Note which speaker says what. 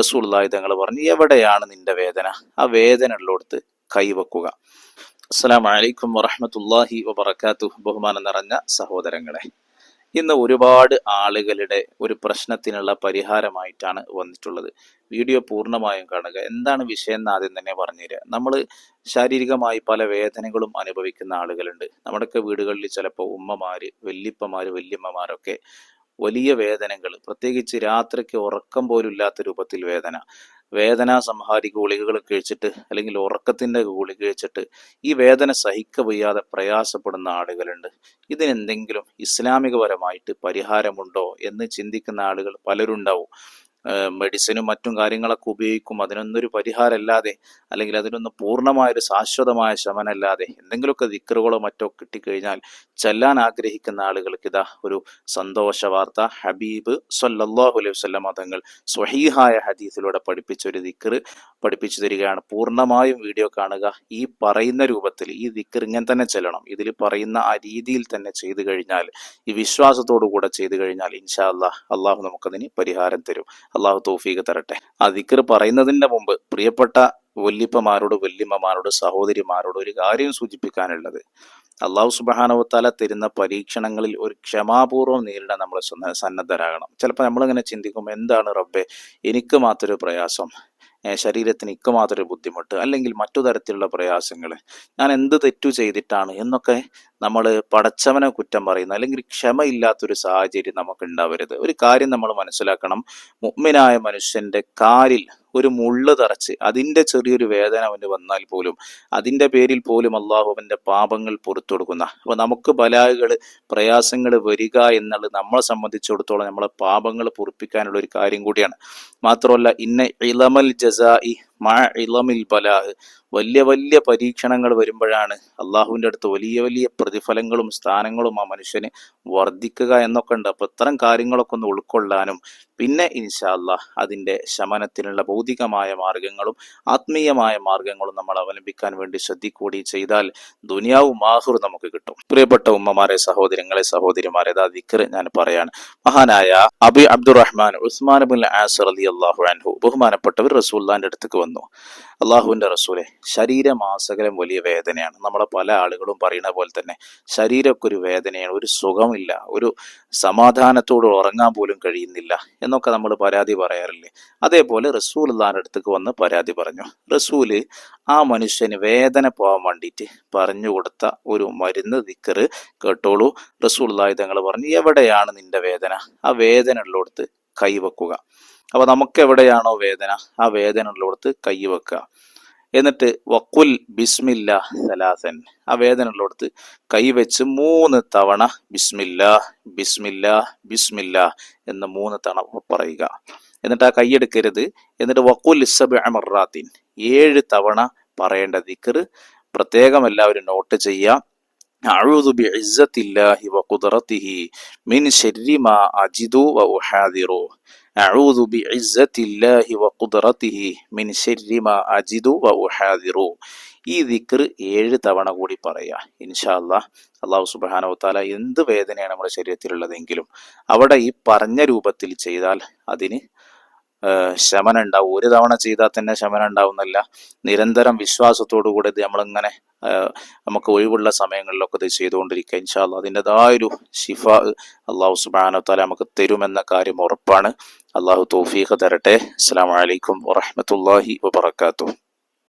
Speaker 1: റസൂള്ളാഹി തങ്ങൾ പറഞ്ഞു എവിടെയാണ് നിന്റെ വേദന? ആ വേദന ഉള്ളിടത്ത് കൈവെക്കുക. അസ്സാം വലൈക്കും വറഹമത്തല്ലാഹി വബർക്കാത്തു ബഹുമാനം നിറഞ്ഞ സഹോദരങ്ങളെ ഇന്ന് ഒരുപാട് ആളുകളുടെ ഒരു പ്രശ്നത്തിനുള്ള പരിഹാരമായിട്ടാണ് വന്നിട്ടുള്ളത്. വീഡിയോ പൂർണമായും കാണുക. എന്താണ് വിഷയം എന്ന് ആദ്യം തന്നെ പറഞ്ഞുതരിക നമ്മൾ ശാരീരികമായി പല വേദനകളും അനുഭവിക്കുന്ന ആളുകളുണ്ട്. നമ്മുടെയൊക്കെ വീടുകളിൽ ചിലപ്പോൾ ഉമ്മമാര് വല്യപ്പമാര് വല്യമ്മമാരൊക്കെ വലിയ വേദനകൾ. പ്രത്യേകിച്ച് രാത്രിക്ക് ഉറക്കം പോലും ഇല്ലാത്ത രൂപത്തിൽ വേദന. വേദന സംഹാരി ഗുളികകൾ കഴിച്ചിട്ട് അല്ലെങ്കിൽ ഉറക്കത്തിന്റെ ഗുളിക കഴിച്ചിട്ട് ഈ വേദന സഹിക്ക വയ്യാതെ പ്രയാസപ്പെടുന്ന ആളുകളുണ്ട്. ഇതിനെന്തെങ്കിലും ഇസ്ലാമികപരമായിട്ട് പരിഹാരമുണ്ടോ എന്ന് ചിന്തിക്കുന്ന ആളുകൾ പലരുണ്ടാവും. മെഡിസിനും മറ്റും കാര്യങ്ങളൊക്കെ ഉപയോഗിക്കും. അതിനൊന്നൊരു പരിഹാരമല്ലാതെ അല്ലെങ്കിൽ അതിനൊന്ന് പൂർണമായൊരു ശാശ്വതമായ ശമനമല്ലാതെ എന്തെങ്കിലുമൊക്കെ ദിക്കറുകളോ മറ്റോ കിട്ടിക്കഴിഞ്ഞാൽ ചെല്ലാൻ ആഗ്രഹിക്കുന്ന ആളുകൾക്ക് ഇതാ ഒരു സന്തോഷ വാർത്ത ഹബീബ് സല്ലല്ലാഹു അലൈഹി വസല്ലമ മതങ്ങൾ സ്വഹീഹായ ഹദീസിലൂടെ പഠിപ്പിച്ച ഒരു ദിക്കറ് പഠിപ്പിച്ചു തരികയാണ്. പൂർണമായും വീഡിയോ കാണുക. ഈ പറയുന്ന രൂപത്തിൽ ഈ ദിക്കർ ഇങ്ങനെ തന്നെ ചെല്ലണം. ഇതിൽ പറയുന്ന ആ രീതിയിൽ തന്നെ ചെയ്തു കഴിഞ്ഞാൽ ഈ വിശ്വാസത്തോടു കൂടെ ചെയ്തു കഴിഞ്ഞാൽ ഇൻഷാ അള്ളാഹ് അള്ളാഹു നമുക്കതിന് പരിഹാരം തരും. അള്ളാഹു തൗഫീഖ് തരട്ടെ. ആ ദിക്കർ പറയുന്നതിന്റെ മുമ്പ് പ്രിയപ്പെട്ട വല്യപ്പമാരോട് വല്യമ്മമാരോട് സഹോദരിമാരോട് ഒരു കാര്യം സൂചിപ്പിക്കാനുള്ളത്. അള്ളാഹു സുബാനവത്താല തരുന്ന പരീക്ഷണങ്ങളിൽ ഒരു ക്ഷമാപൂർവം നേരിടാൻ നമ്മൾ സന്നദ്ധരാകണം. ചിലപ്പോൾ നമ്മളിങ്ങനെ ചിന്തിക്കും എന്താണ് റബ്ബെ എനിക്ക് മാത്രമൊരു പ്രയാസം. ശരീരത്തിന് ഇക്ക് മാത്രമൊരു ബുദ്ധിമുട്ട് അല്ലെങ്കിൽ മറ്റു തരത്തിലുള്ള പ്രയാസങ്ങൾ. ഞാൻ എന്ത് തെറ്റു ചെയ്തിട്ടാണ് എന്നൊക്കെ നമ്മൾ പടച്ചവനെ കുറ്റം പറയുന്ന അല്ലെങ്കിൽ ക്ഷമയില്ലാത്തൊരു സാഹചര്യം നമുക്ക് ഉണ്ടാവരുത് ഒരു കാര്യം നമ്മൾ മനസ്സിലാക്കണം. മുഗ്മിനായ മനുഷ്യന്റെ കാലിൽ ഒരു മുള്ള് തറച്ച് അതിന്റെ ചെറിയൊരു വേദന അവന് വന്നാൽ പോലും അതിന്റെ പേരിൽ പോലും അള്ളാഹു അവന്റെ പാപങ്ങൾ പുറത്തു കൊടുക്കുന്ന. അപ്പൊ നമുക്ക് ബലാഹുകൾ പ്രയാസങ്ങൾ വരിക എന്നുള്ളത് നമ്മളെ സംബന്ധിച്ചിടത്തോളം നമ്മളെ പാപങ്ങൾ പൊറിപ്പിക്കാനുള്ള ഒരു കാര്യം കൂടിയാണ്. മാത്രമല്ല ഇന്ന ഇളമൽ ജസായി മഴ ഇളമിൽ പല വലിയ വലിയ പരീക്ഷണങ്ങൾ വരുമ്പോഴാണ് അള്ളാഹുവിന്റെ അടുത്ത് വലിയ വലിയ പ്രതിഫലങ്ങളും സ്ഥാനങ്ങളും ആ മനുഷ്യന് വർദ്ധിക്കുക എന്നൊക്കെ ഉണ്ട്. അപ്പം ഇത്തരം കാര്യങ്ങളൊക്കെ ഒന്ന് ഉൾക്കൊള്ളാനും പിന്നെ ഇൻഷാല്ല അതിന്റെ ശമനത്തിനുള്ള ഭൗതികമായ മാർഗങ്ങളും ആത്മീയമായ മാർഗങ്ങളും നമ്മൾ അവലംബിക്കാൻ വേണ്ടി ശ്രദ്ധിക്കൂടി ചെയ്താൽ ദുനിയാവും മാഹുർ നമുക്ക് കിട്ടും. പ്രിയപ്പെട്ട ഉമ്മമാരെ സഹോദരങ്ങളെ സഹോദരിമാരെ അതാ ദിക്കർ ഞാൻ പറയാണ്. മഹാനായ അബി അബ്ദുറഹ്മാൻ ഉസ്മാൻ അബുൽ ആസർ അലി അള്ളാഹു അൻഹു ബഹുമാനപ്പെട്ടവർ റസൂല്ലാന്റെ അടുത്തേക്ക് വന്നു. അള്ളാഹുവിന്റെ റസൂലെ ശരീരമാസകലം വലിയ വേദനയാണ്. നമ്മളെ പല ആളുകളും പറയുന്ന പോലെ തന്നെ ശരീരമൊക്കെ ഒരു വേദനയാണ് ഒരു സുഖമില്ല ഒരു സമാധാനത്തോട് ഉറങ്ങാൻ പോലും കഴിയുന്നില്ല എന്നൊക്കെ നമ്മൾ പരാതി പറയാറില്ലേ? അതേപോലെ റസൂൽ അള്ളാഹിന്റെ അടുത്തേക്ക് വന്ന് പരാതി പറഞ്ഞു. റസൂൽ ആ മനുഷ്യന് വേദന പോകാൻ വേണ്ടിയിട്ട് പറഞ്ഞു കൊടുത്ത ഒരു മരുന്ന് ദിക്കറ് കേട്ടോളൂ. റസൂൽ അള്ളാഹി തങ്ങൾ പറഞ്ഞു എവിടെയാണ് നിന്റെ വേദന? ആ വേദന ഉള്ളിടത്ത് കൈവെക്കുക. അപ്പൊ നമുക്ക് എവിടെയാണോ വേദന ആ വേദന ഉള്ളിടത്ത് കൈവെക്കുക. എന്നിട്ട് വക്കുൽ ബിസ്മില്ല സലാസൻ. ആ വേദന ഉള്ളിടത്ത് കൈവച്ച് മൂന്ന് തവണ ബിസ്മില്ല ബിസ്മില്ല ബിസ്മില്ല എന്ന് മൂന്ന് തവണ പറയുക. എന്നിട്ട് ആ കൈയെടുക്കരുത് എന്നിട്ട് വക്കുൽ ഇസബ് അമറാത്തിൻ ഏഴ് തവണ പറയേണ്ട ദിക്കർ പ്രത്യേകം എല്ലാവരും നോട്ട് അഴൂതു ബി ഇസ്സത്തില്ലാഹി വ ഖുദറത്തിഹി മിൻ ശർരി മാ അജിദു വ ഉഹാദിറു അഊദു ബി ഇസ്സത്തില്ലാഹി വ ഖുദറത്തിഹി മിൻ ശർരി മാ അജിദു വ ഉഹാദിറു ഈ ദിക്ർ ഏഴ് തവണ കൂടി പറയുക ഇൻഷാ അല്ലാഹ് അള്ളാഹു സുബാനോ താല എന്ത് വേദനയാണ് നമ്മുടെ ശരീരത്തിലുള്ളതെങ്കിലും അവിടെ ഈ പറഞ്ഞ രൂപത്തിൽ ചെയ്താൽ അതിന് ശമനം ഉണ്ടാവും ഒരു തവണ ചെയ്താൽ തന്നെ ശമനം ഉണ്ടാവുന്നില്ല നിരന്തരം വിശ്വാസത്തോടു കൂടെ ഇത് നമ്മളിങ്ങനെ നമുക്ക് ഒഴിവുള്ള സമയങ്ങളിലൊക്കെ ഇത് ചെയ്തുകൊണ്ടിരിക്കുക. ഇൻഷാല്ല അതിന്റെതായൊരു ഷിഫ അള്ളാഹു സുബാനോ താല നമുക്ക് തരുമെന്ന കാര്യം ഉറപ്പാണ്. അള്ളാഹു തൗഫീഖ് തരട്ടെ. അസ്സാം വലൈക്കും വറഹമത്തല്ലാഹി വബർക്കാത്തു